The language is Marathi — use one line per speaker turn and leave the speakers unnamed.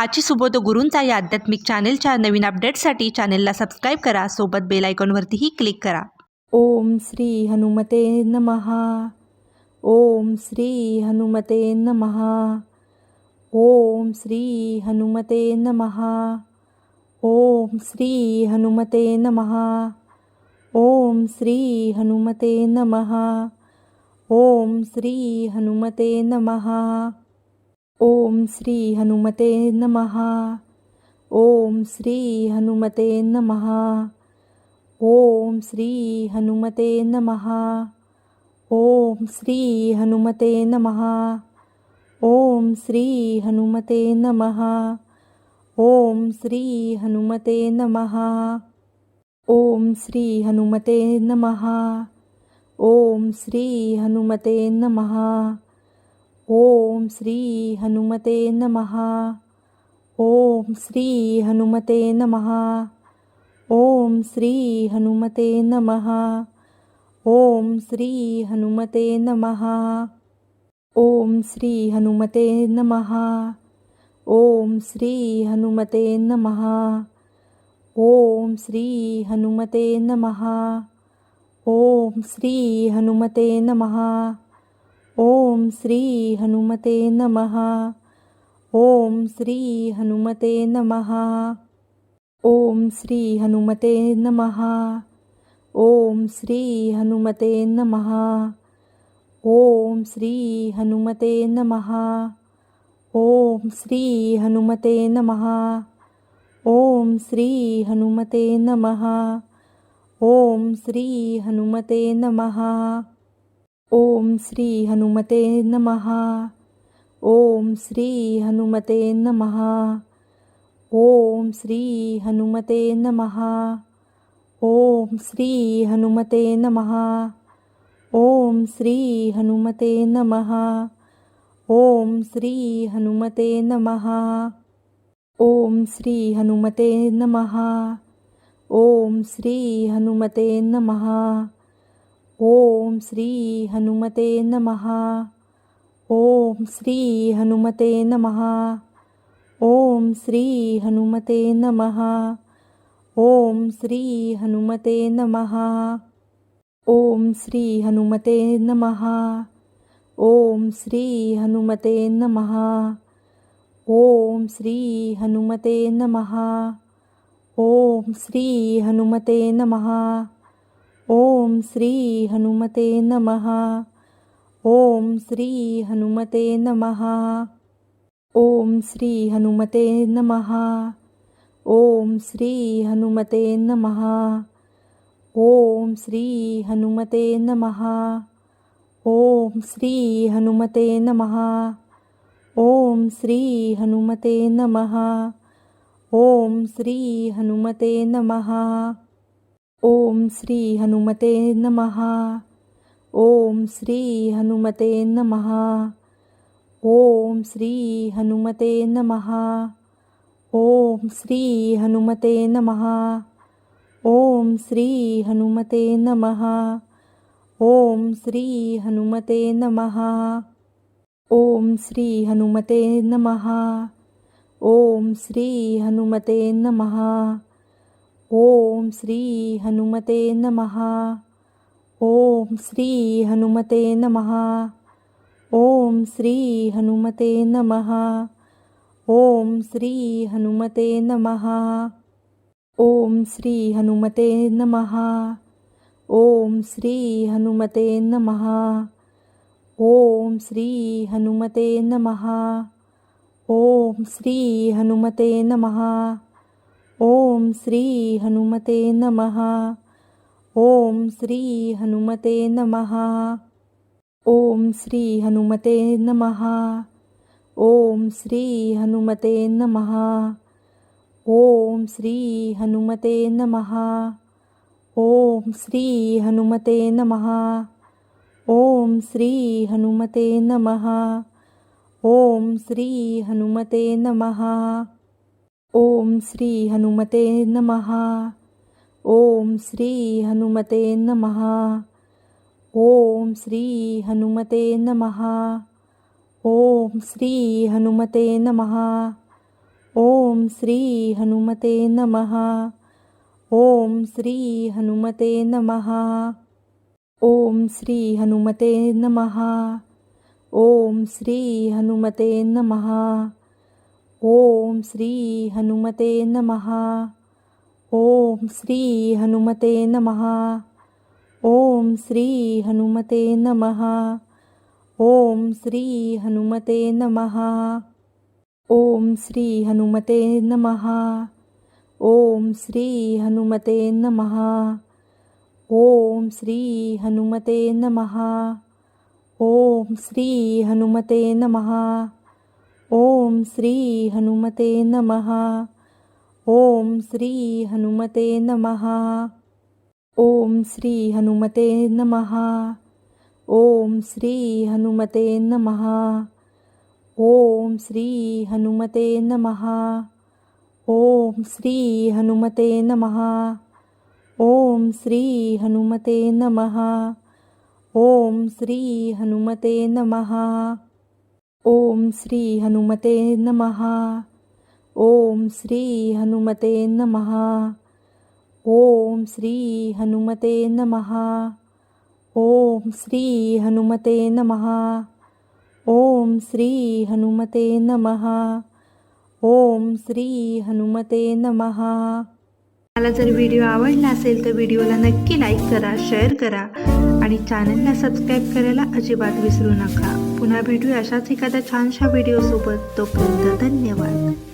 आजची सुबोध गुरूंचा या आध्यात्मिक चॅनेलच्या नवीन अपडेट्ससाठी चॅनेलला सबस्क्राईब करा. सोबत बेल आयकॉनवरतीही क्लिक करा.
ओम श्री हनुमते नमहा ओम श्री हनुमते नमहा ओम श्री हनुमते नमहा ओम श्री हनुमते नमहा ओम श्री हनुमते नमहा ओम श्री हनुमते नमहा ओम श्री हनुमते नमहा ओम श्री हनुमते नमहा ओम श्री हनुमते नमहा ओम श्री हनुमते नमहा ओम श्री हनुमते नमहा ओम श्री हनुमते नमहा ओम श्री हनुमते नमहा ओम श्री हनुमते नमहा ओम श्री हनुमते नमः। ओम श्री हनुमते नमः। ओम श्री हनुमते नमः। ओम श्री हनुमते नमः। ओम श्री हनुमते नमः। ओम श्री हनुमते नमः। ओम श्री हनुमते नमः। ओम श्री हनुमते नमः। ओम श्री हनुमते नमः। ओम श्री हनुमते नमः। ओम श्री हनुमते नमः। ओम श्री हनुमते नमः। ओम श्री हनुमते नमः। ओम श्री हनुमते नमः। ओम श्री हनुमते नमः। ओम श्री हनुमते नमः। ओम श्री हनुमते नमहा ओम श्री हनुमते नमहा ओम श्री हनुमते नमहा ओम श्री हनुमते नमहा ओम श्री हनुमते नमहा ओम श्री हनुमते नमहा ओम श्री हनुमते नमहा ओम श्री हनुमते नमहा ओम श्री हनुमते नमः। ओम श्री हनुमते नमः। ओम श्री हनुमते नमः। ओम श्री हनुमते नमः। ओम श्री हनुमते नमः। ओम श्री हनुमते नमः। ओम श्री हनुमते नमः। ओम श्री हनुमते नमः। ओम श्री हनुमते नमः। ओम श्री हनुमते नमः। ओम श्री हनुमते नमः। ओम श्री हनुमते नमः। ओम श्री हनुमते नमः। ओम श्री हनुमते नमः। ओम श्री हनुमते नमः। ओम श्री हनुमते नमः। ओम श्री हनुमते नमहा ओम श्री हनुमते नमहा ओम श्री हनुमते नमहा ओम श्री हनुमते नमहा ओम श्री हनुमते नमहा ओम श्री हनुमते नमहा ओम श्री हनुमते नमहा ओम श्री हनुमते नमहा ओम श्री हनुमते नमः। ओम श्री हनुमते नमः। ओम श्री हनुमते नमः। ओम श्री हनुमते नमः। ओम श्री हनुमते नमः। ओम श्री हनुमते नमः। ओम श्री हनुमते नमः। ओम श्री हनुमते नमः। ओम श्री हनुमते नमः। ओम श्री हनुमते नमः। ओम श्री हनुमते नमः। ओम श्री हनुमते नमः। ओम श्री हनुमते नमः। ओम श्री हनुमते नमः। ओम श्री हनुमते नमः। ओम श्री हनुमते नमः। ओम श्री हनुमते नमहा ओम श्री हनुमते नमहा ओम श्री हनुमते नमहा ओम श्री हनुमते नमहा ओम श्री हनुमते नमः। ओम श्री हनुमते नमहा ओम श्री हनुमते नमः। ओम श्री हनुमते नमः। ओम श्री हनुमते नमः। ओम श्री हनुमते नमः। ओम श्री हनुमते नमः। ओम श्री हनुमते नमः। ओम श्री हनुमते नमः। ओम श्री हनुमते नमः। ओम श्री हनुमते नमः। ओम श्री हनुमते नमः। ओम श्री हनुमते नमः। ओम श्री हनुमते नमहा ओम श्री हनुमते नमहा ओम श्री हनुमते नमः। ओम श्री हनुमते नमहा ओम श्री हनुमते नमहा ओम श्री हनुमते नमहा ओम श्री हनुमते नमहा ओम श्री हनुमते नमहा ओम श्री हनुमते नमहा ओम श्री हनुमते नमहा ओम श्री हनुमते नमहा ओम श्री हनुमते नमहा ओम श्री हनुमते नमहा
मला जर व्हिडिओ आवडला असेल तर व्हिडिओला नक्की लाईक करा शेअर करा. आणि चॅनलला सबस्क्राईब करायला अजिबात विसरू नका. पुन्हा भेटूया अशाच एखाद्या छानशा व्हिडिओसोबत तोपर्यंत धन्यवाद.